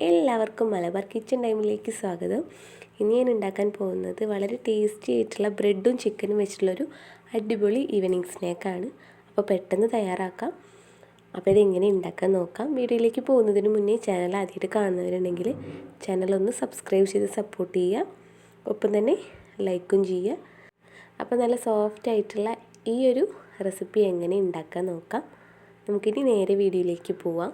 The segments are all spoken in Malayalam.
എല്ലാവർക്കും മലബാർ കിച്ചൺ ടൈമിലേക്ക് സ്വാഗതം. ഇനി ഞാൻ ഉണ്ടാക്കാൻ പോകുന്നത് വളരെ ടേസ്റ്റി ആയിട്ടുള്ള ബ്രെഡും ചിക്കനും വെച്ചിട്ടുള്ളൊരു അടിപൊളി ഈവനിങ് സ്നാക്കാണ്. അപ്പോൾ പെട്ടെന്ന് തയ്യാറാക്കാം. അപ്പോൾ ഇതെങ്ങനെ ഉണ്ടാക്കാൻ നോക്കാം. വീഡിയോയിലേക്ക് പോകുന്നതിന് മുന്നേ ചാനൽ ആദ്യമായിട്ട് കാണുന്നവരുണ്ടെങ്കിൽ ചാനൽ ഒന്ന് സബ്സ്ക്രൈബ് ചെയ്ത് സപ്പോർട്ട് ചെയ്യുക. ഒപ്പം തന്നെ ലൈക്കും ചെയ്യുക. അപ്പോൾ നല്ല സോഫ്റ്റ് ആയിട്ടുള്ള ഈ ഒരു റെസിപ്പി എങ്ങനെ ഉണ്ടാക്കാൻ നോക്കാം. നമുക്കിനി നേരെ വീഡിയോയിലേക്ക് പോവാം.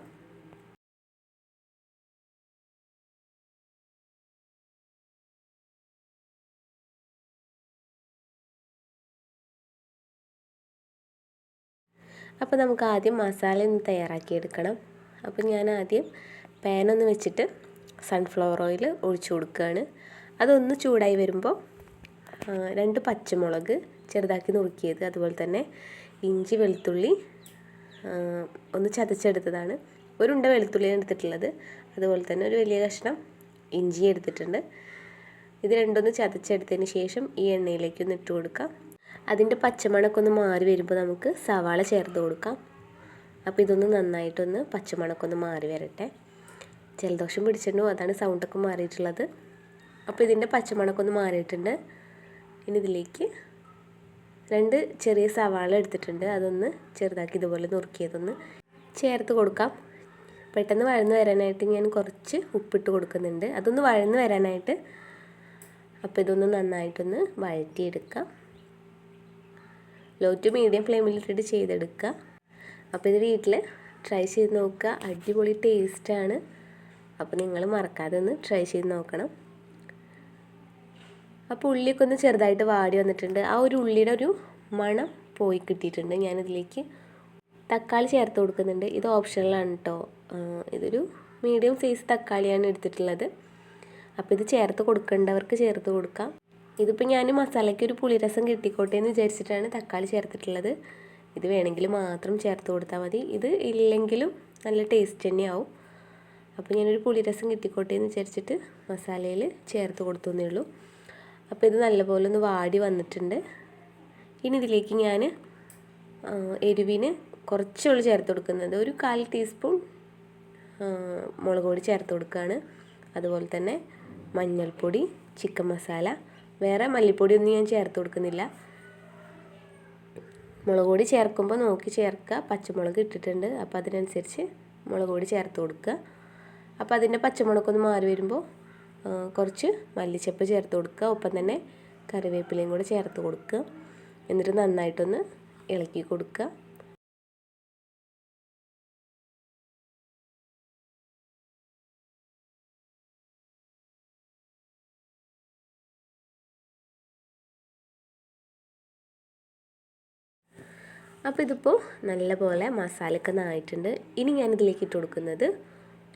അപ്പോൾ നമുക്ക് ആദ്യം മസാല ഒന്ന് തയ്യാറാക്കിയെടുക്കണം അപ്പോൾ ഞാൻ ആദ്യം പാനൊന്ന് വെച്ചിട്ട് സൺഫ്ലവർ ഓയിൽ ഒഴിച്ചു കൊടുക്കുകയാണ്. അതൊന്ന് ചൂടായി വരുമ്പോൾ രണ്ട് പച്ചമുളക് ചെറുതാക്കി നുറുക്കിയത്. അതുപോലെ തന്നെ ഇഞ്ചി വെളുത്തുള്ളി ഒന്ന് ചതച്ചെടുത്തതാണ്. ഒരുണ്ട വെളുത്തുള്ളി എടുത്തിട്ടുള്ളത്. അതുപോലെ തന്നെ ഒരു വലിയ കഷ്ണം ഇഞ്ചി എടുത്തിട്ടുണ്ട്. ഇത് രണ്ടൊന്ന് ചതച്ചെടുത്തതിന് ശേഷം ഈ എണ്ണയിലേക്ക് ഒന്ന് ഇട്ട് കൊടുക്കാം. അതിന്റെ പച്ചമണമൊക്കെ ഒന്ന് മാറി വരുമ്പോൾ നമുക്ക് സവാള ചേർത്ത് കൊടുക്കാം. അപ്പോൾ ഇതൊന്ന് നന്നായിട്ടൊന്ന് പച്ചമണമൊക്കെ ഒന്ന് മാറി വരട്ടെ. ജലദോഷം പിടിച്ചിട്ടുണ്ടോ അതാണ് സൗണ്ടൊക്കെ മാറിയിട്ടുള്ളത്. അപ്പോൾ ഇതിന്റെ പച്ചമണക്കൊന്ന് മാറിയിട്ടുണ്ട്. ഇനി ഇതിലേക്ക് രണ്ട് ചെറിയ സവാള എടുത്തിട്ടുണ്ട്. അതൊന്ന് ചെറുതാക്കി ഇതുപോലെ നുറുക്കിയതൊന്ന് ചേർത്ത് കൊടുക്കാം. പെട്ടെന്ന് വഴന്ന് വരാനായിട്ട് ഞാൻ കുറച്ച് ഉപ്പിട്ട് കൊടുക്കുന്നുണ്ട്. അതൊന്ന് വഴന്ന് വരാനായിട്ട് അപ്പോൾ ഇതൊന്ന് നന്നായിട്ടൊന്ന് വഴറ്റിയെടുക്കാം. ലോ ടു മീഡിയം ഫ്ലെയിമിലിട്ടിട്ട് ചെയ്തെടുക്കുക. അപ്പോൾ ഇത് വീട്ടിൽ ട്രൈ ചെയ്ത് നോക്കുക. അടിപൊളി ടേസ്റ്റാണ് അപ്പോൾ നിങ്ങൾ മറക്കാതെ ഒന്ന് ട്രൈ ചെയ്ത് നോക്കണം. അപ്പോൾ ഉള്ളിയൊക്കെ ഒന്ന് ചെറുതായിട്ട് വാടി വന്നിട്ടുണ്ട്. ആ ഒരു ഉള്ളിയുടെ ഒരു മണം പോയി കിട്ടിയിട്ടുണ്ട്. ഞാനിതിലേക്ക് തക്കാളി ചേർത്ത് കൊടുക്കുന്നുണ്ട്. ഇത് ഓപ്ഷണലാണ് കേട്ടോ ഇതൊരു മീഡിയം സൈസ് തക്കാളിയാണ് എടുത്തിട്ടുള്ളത്. അപ്പോൾ ഇത് ചേർത്ത് കൊടുക്കേണ്ടവർക്ക് ചേർത്ത് കൊടുക്കാം. ഇതിപ്പോൾ ഞാൻ മസാലയ്ക്ക് ഒരു പുളിരസം കിട്ടിക്കോട്ടെ എന്ന് വിചാരിച്ചിട്ടാണ് തക്കാളി ചേർത്തിട്ടുള്ളത്. ഇത് വേണമെങ്കിൽ മാത്രം ചേർത്ത് കൊടുത്താൽ മതി. ഇത് ഇല്ലെങ്കിലും നല്ല ടേസ്റ്റ് തന്നെയാവും. അപ്പോൾ ഞാനൊരു പുളിരസം കിട്ടിക്കോട്ടെ എന്ന് വിചാരിച്ചിട്ട് മസാലയിൽ ചേർത്ത് കൊടുത്തേ ഉള്ളൂ. അപ്പോൾ ഇത് നല്ലപോലെ ഒന്ന് വാടി വന്നിട്ടുണ്ട്. ഇനി ഇതിലേക്ക് ഞാൻ എരിവിന് കുറച്ചുള്ളൂ ചേർത്ത് കൊടുക്കുന്നത്. ഒരു കാൽ ടീസ്പൂൺ മുളക് പൊടി ചേർത്ത് കൊടുക്കുകയാണ് അതുപോലെ തന്നെ മഞ്ഞൾപ്പൊടി ചിക്കൻ മസാല വേറെ മല്ലിപ്പൊടിയൊന്നും ഞാൻ ചേർത്ത് കൊടുക്കുന്നില്ല. മുളക് പൊടി ചേർക്കുമ്പോൾ നോക്കി ചേർക്കുക. പച്ചമുളക് ഇട്ടിട്ടുണ്ട്. അപ്പോൾ അതിനനുസരിച്ച് മുളക് പൊടി ചേർത്ത് കൊടുക്കുക. അപ്പോൾ അതിന്റെ പച്ചമുളകൊന്ന് മാറി വരുമ്പോൾ കുറച്ച് മല്ലിച്ചപ്പ് ചേർത്ത് കൊടുക്കുക. ഒപ്പം തന്നെ കറിവേപ്പിലയും കൂടെ ചേർത്ത് കൊടുക്കുക. എന്നിട്ട് നന്നായിട്ടൊന്ന് ഇളക്കി കൊടുക്കുക. അപ്പോൾ ഇതിപ്പോൾ നല്ലപോലെ മസാലയൊക്കെ നായിട്ടുണ്ട് ഇനി ഞാനിതിലേക്ക് ഇട്ട് കൊടുക്കുന്നത്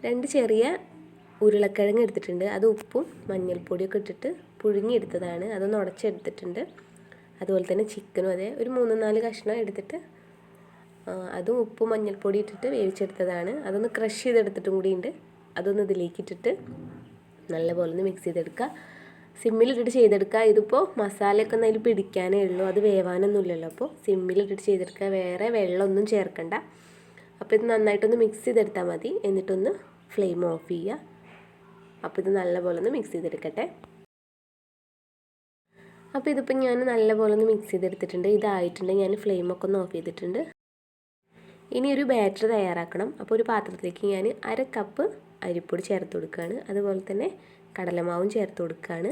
രണ്ട് ചെറിയ ഉരുളക്കിഴങ്ങ് എടുത്തിട്ടുണ്ട്. അത് ഉപ്പും മഞ്ഞൾപ്പൊടിയൊക്കെ ഇട്ടിട്ട് പുഴുങ്ങിയെടുത്തതാണ്. അതൊന്ന് ഉടച്ചെടുത്തിട്ടുണ്ട്. അതുപോലെ തന്നെ ചിക്കനും അതെ ഒരു മൂന്ന് നാല് കഷ്ണം എടുത്തിട്ട് അതും ഉപ്പും മഞ്ഞൾപ്പൊടി ഇട്ടിട്ട് വേവിച്ചെടുത്തതാണ്. അതൊന്ന് ക്രഷ് ചെയ്തെടുത്തിട്ടും കൂടി ഉണ്ട് അതൊന്ന് ഇതിലേക്ക് ഇട്ടിട്ട് നല്ലപോലെ ഒന്ന് മിക്സ് ചെയ്തെടുക്കുക. സിമ്മിലിട്ടിട്ട് ചെയ്തെടുക്കുക ഇതിപ്പോൾ മസാലയൊക്കെ ഒന്ന് അതിൽ പിടിക്കാനേ ഉള്ളൂ. അത് വേവാനൊന്നുമില്ലല്ലോ. അപ്പോൾ സിമ്മിലിട്ടിട്ട് ചെയ്തെടുക്കുക വേറെ വെള്ളമൊന്നും ചേർക്കണ്ട. അപ്പോൾ ഇത് നന്നായിട്ടൊന്ന് മിക്സ് ചെയ്തെടുത്താൽ മതി. എന്നിട്ടൊന്ന് ഫ്ലെയിം ഓഫ് ചെയ്യുക അപ്പോൾ ഇത് നല്ലപോലെ ഒന്ന് മിക്സ് ചെയ്തെടുക്കട്ടെ. അപ്പോൾ ഇതിപ്പോൾ ഞാൻ നല്ലപോലെ ഒന്ന് മിക്സ് ചെയ്തെടുത്തിട്ടുണ്ട്. ഇതായിട്ടുണ്ട്. ഞാൻ ഫ്ലെയിമൊക്കെ ഒന്ന് ഓഫ് ചെയ്തിട്ടുണ്ട്. ഇനി ഒരു ബാറ്റർ തയ്യാറാക്കണം. അപ്പോൾ ഒരു പാത്രത്തിലേക്ക് ഞാൻ അര കപ്പ് അരിപ്പൊടി ചേർത്ത് കൊടുക്കുകയാണ്. അതുപോലെ തന്നെ കടലമാവും ചേർത്ത് കൊടുക്കുകയാണ്.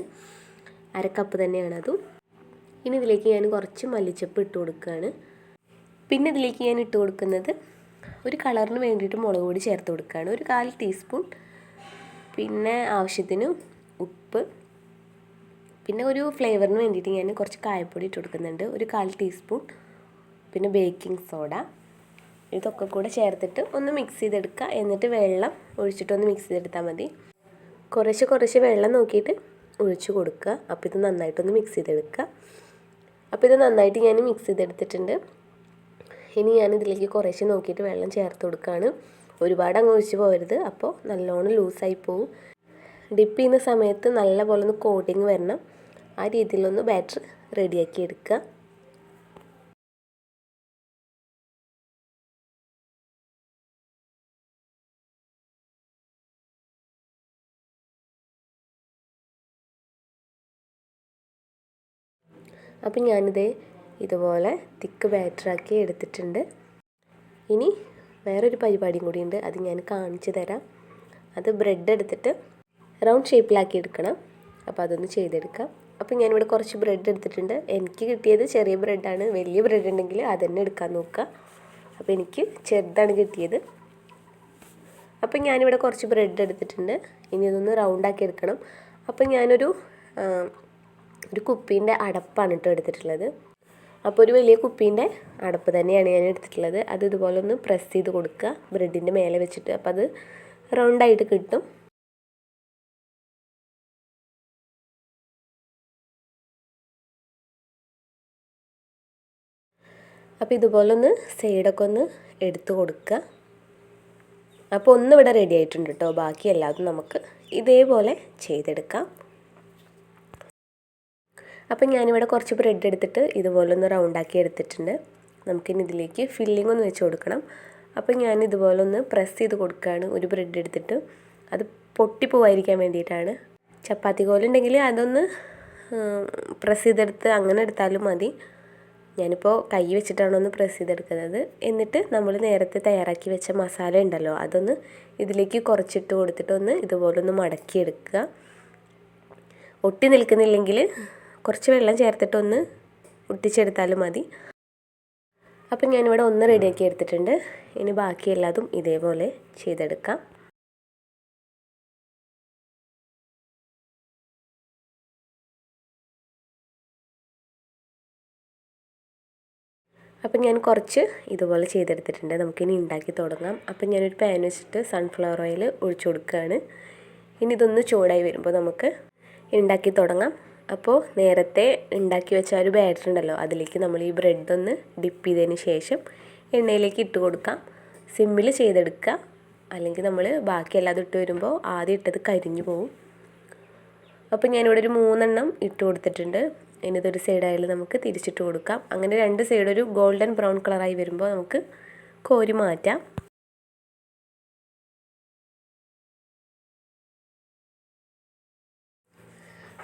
അരക്കപ്പ് കപ്പ് തന്നെയാണ് അതും. ഇനി ഇതിലേക്ക് ഞാൻ കുറച്ച് മല്ലിച്ചപ്പ് ഇട്ട് കൊടുക്കുകയാണ്. പിന്നെ ഇതിലേക്ക് ഞാൻ ഇട്ട് കൊടുക്കുന്നത് ഒരു കളറിന് വേണ്ടിയിട്ട് മുളക് പൊടി ചേർത്ത് കൊടുക്കുകയാണ്. ഒരു കാൽ ടീസ്പൂൺ പിന്നെ ആവശ്യത്തിന് ഉപ്പ്. പിന്നെ ഒരു ഫ്ലേവറിന് വേണ്ടിയിട്ട് ഞാൻ കുറച്ച് കായപ്പൊടി ഇട്ട് കൊടുക്കുന്നുണ്ട്. ഒരു കാൽ ടീസ്പൂൺ പിന്നെ ബേക്കിംഗ് സോഡ ഇതൊക്കെ കൂടെ ചേർത്തിട്ട് ഒന്ന് മിക്സ് ചെയ്തെടുക്കുക. എന്നിട്ട് വെള്ളം ഒഴിച്ചിട്ട് ഒന്ന് മിക്സ് ചെയ്തെടുത്താൽ മതി. കുറച്ച് കുറച്ച് വെള്ളം നോക്കിയിട്ട് ഒഴിച്ച് കൊടുക്കുക. അപ്പോൾ ഇത് നന്നായിട്ടൊന്ന് മിക്സ് ചെയ്തെടുക്കുക. അപ്പോൾ ഇത് നന്നായിട്ട് ഞാൻ മിക്സ് ചെയ്തെടുത്തിട്ടുണ്ട്. ഇനി ഞാൻ ഇതിലേക്ക് കുറേശ്ശെ നോക്കിയിട്ട് വെള്ളം ചേർത്ത് കൊടുക്കുകയാണ്. ഒരുപാട് അങ്ങ് ഒഴിച്ച് പോകരുത്. അപ്പോൾ നല്ലോണം ലൂസായി പോവും. ഡിപ്പ് ചെയ്യുന്ന സമയത്ത് നല്ല പോലെ ഒന്ന് കോട്ടിങ് വരണം. ആ രീതിയിലൊന്ന് ബാറ്റർ റെഡിയാക്കി എടുക്കുക. അപ്പം ഞാനിത് ഇതുപോലെ തിക്ക് ബാറ്ററാക്കി എടുത്തിട്ടുണ്ട്. ഇനി വേറൊരു പരിപാടിയും കൂടിയുണ്ട്. അത് ഞാൻ കാണിച്ചു തരാം. അത് ബ്രെഡ് എടുത്തിട്ട് റൗണ്ട് ഷേപ്പിലാക്കി എടുക്കണം. അപ്പോൾ അതൊന്ന് ചെയ്തെടുക്കാം. അപ്പോൾ ഞാനിവിടെ കുറച്ച് ബ്രെഡ് എടുത്തിട്ടുണ്ട്. എനിക്ക് കിട്ടിയത് ചെറിയ ബ്രെഡാണ് വലിയ ബ്രെഡ് ഉണ്ടെങ്കിൽ അതന്നെ എടുക്കാൻ നോക്കുക. അപ്പോൾ എനിക്ക് ചെറുതാണ് കിട്ടിയത്. അപ്പം ഞാനിവിടെ കുറച്ച് ബ്രെഡ് എടുത്തിട്ടുണ്ട്. ഇനി ഇതൊന്ന് റൗണ്ടാക്കി എടുക്കണം. അപ്പം ഞാനൊരു ഒരു കുപ്പീന്റെ അടപ്പാണ് കേട്ടോ എടുത്തിട്ടുള്ളത്. അപ്പോൾ ഒരു വലിയ കുപ്പീന്റെ അടപ്പ് തന്നെയാണ് ഞാൻ എടുത്തിട്ടുള്ളത്. അത് ഇതുപോലെ ഒന്ന് പ്രസ് ചെയ്ത് കൊടുക്കുക. ബ്രെഡിന്റെ മേലെ വെച്ചിട്ട്. അപ്പോൾ അത് റൗണ്ടായിട്ട് കിട്ടും. അപ്പോൾ ഇതുപോലെ ഒന്ന് സൈഡൊക്കെ ഒന്ന് എടുത്തു കൊടുക്കുക. അപ്പോൾ ഒന്ന് ഇവിടെ റെഡി ആയിട്ടുണ്ട് കേട്ടോ ബാക്കി എല്ലാതും നമുക്ക് ഇതേപോലെ ചെയ്തെടുക്കാം. അപ്പം ഞാനിവിടെ കുറച്ച് ബ്രെഡ് എടുത്തിട്ട് ഇതുപോലെ ഒന്ന് റൗണ്ടാക്കി എടുത്തിട്ടുണ്ട്. നമുക്കിനി ഇതിലേക്ക് ഫില്ലിംഗ് ഒന്ന് വെച്ച് കൊടുക്കണം. അപ്പം ഞാൻ ഇതുപോലെ ഒന്ന് പ്രസ് ചെയ്ത് കൊടുക്കുകയാണ്. ഒരു ബ്രെഡ് എടുത്തിട്ട്. അത് പൊട്ടിപ്പോവാതിരിക്കാൻ വേണ്ടിയിട്ടാണ്. ചപ്പാത്തി കോലുണ്ടെങ്കിൽ അതൊന്ന് പ്രസ് ചെയ്തെടുത്ത് അങ്ങനെ എടുത്താലും മതി. ഞാനിപ്പോൾ കൈ വെച്ചിട്ടാണ് ഒന്ന് പ്രസ് ചെയ്തെടുക്കുന്നത്. എന്നിട്ട് നമ്മൾ നേരത്തെ തയ്യാറാക്കി വെച്ച മസാല ഉണ്ടല്ലോ അതൊന്ന് ഇതിലേക്ക് കുറച്ചിട്ട് കൊടുത്തിട്ടൊന്ന് ഇതുപോലെ ഒന്ന് മടക്കിയെടുക്കുക. ഒട്ടി നിൽക്കുന്നില്ലെങ്കിൽ കുറച്ച് വെള്ളം ചേർത്തിട്ടൊന്ന് ഒട്ടിച്ചെടുത്താലും മതി. അപ്പം ഞാനിവിടെ ഒന്ന് റെഡിയാക്കി എടുത്തിട്ടുണ്ട്. ഇനി ബാക്കി എല്ലാതും ഇതേപോലെ ചെയ്തെടുക്കാം. അപ്പം ഞാൻ കുറച്ച് ഇതുപോലെ ചെയ്തെടുത്തിട്ടുണ്ട്. നമുക്കിനി ഉണ്ടാക്കി തുടങ്ങാം. അപ്പം ഞാനൊരു പാൻ വെച്ചിട്ട് സൺഫ്ലവർ ഓയിൽ ഒഴിച്ചു കൊടുക്കുകയാണ്. ഇനി ഇതൊന്ന് ചൂടായി വരുമ്പോൾ നമുക്ക് ഉണ്ടാക്കി തുടങ്ങാം. അപ്പോൾ നേരത്തെ ഉണ്ടാക്കി വെച്ച ഒരു ബാറ്റർ ഉണ്ടല്ലോ അതിലേക്ക് നമ്മൾ ഈ ബ്രെഡ് ഒന്ന് ഡിപ്പ് ചെയ്തതിന് ശേഷം എണ്ണയിലേക്ക് ഇട്ട് കൊടുക്കാം. സിമ്മിൽ ചെയ്തെടുക്കുക. അല്ലെങ്കിൽ നമ്മൾ ബാക്കി എല്ലാതും ഇട്ട് വരുമ്പോൾ ആദ്യം ഇട്ടത് കരിഞ്ഞു പോവും. അപ്പോൾ ഞാനിവിടെ ഒരു മൂന്നെണ്ണം ഇട്ട് കൊടുത്തിട്ടുണ്ട്. ഇനിതൊരു സൈഡായാലും നമുക്ക് തിരിച്ചിട്ട് കൊടുക്കാം. അങ്ങനെ രണ്ട് സൈഡ് ഒരു ഗോൾഡൻ ബ്രൗൺ കളറായി വരുമ്പോൾ നമുക്ക് കോരി മാറ്റാം.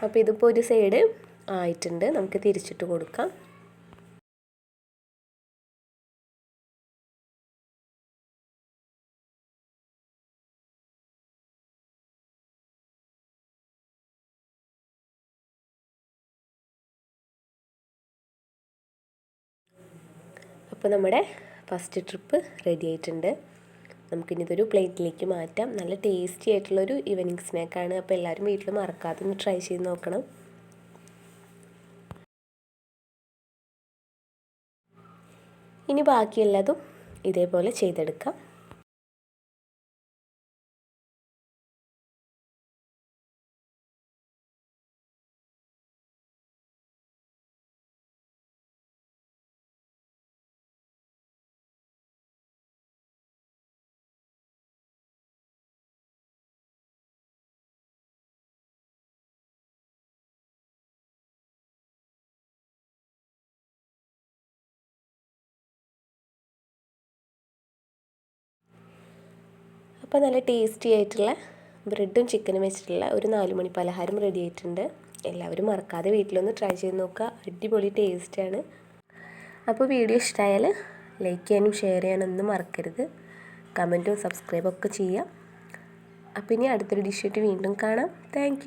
അപ്പോൾ ഇതിപ്പോൾ ഒരു സൈഡ് ആയിട്ടുണ്ട്. നമുക്ക് തിരിച്ചിട്ട് കൊടുക്കാം. അപ്പോൾ നമ്മുടെ ഫസ്റ്റ് ട്രിപ്പ് റെഡി ആയിട്ടുണ്ട്. നമുക്കിനി ഇതൊരു പ്ലേറ്റിലേക്ക് മാറ്റാം. നല്ല ടേസ്റ്റി ആയിട്ടുള്ളൊരു ഈവനിങ് സ്നാക്കാണ് അപ്പോൾ എല്ലാവരും വീട്ടിൽ മറക്കാതെ ഒന്ന് ട്രൈ ചെയ്ത് നോക്കണം. ഇനി ബാക്കിയുള്ളതും ഇതേപോലെ ചെയ്തെടുക്കാം. അപ്പോൾ നല്ല ടേസ്റ്റി ആയിട്ടുള്ള ബ്രെഡും ചിക്കനും വെച്ചിട്ടുള്ള ഒരു നാല് മണി പലഹാരം റെഡി ആയിട്ടുണ്ട്. എല്ലാവരും മറക്കാതെ വീട്ടിലൊന്ന് ട്രൈ ചെയ്ത് നോക്കുക. അടിപൊളി ടേസ്റ്റാണ് അപ്പോൾ വീഡിയോ ഇഷ്ടമായാൽ ലൈക്ക് ചെയ്യാനും ഷെയർ ചെയ്യാനൊന്നും മറക്കരുത്. കമന്റും സബ്സ്ക്രൈബൊക്കെ ചെയ്യാം അപ്പം ഇനി അടുത്തൊരു ഡിഷായിട്ട് വീണ്ടും കാണാം. താങ്ക്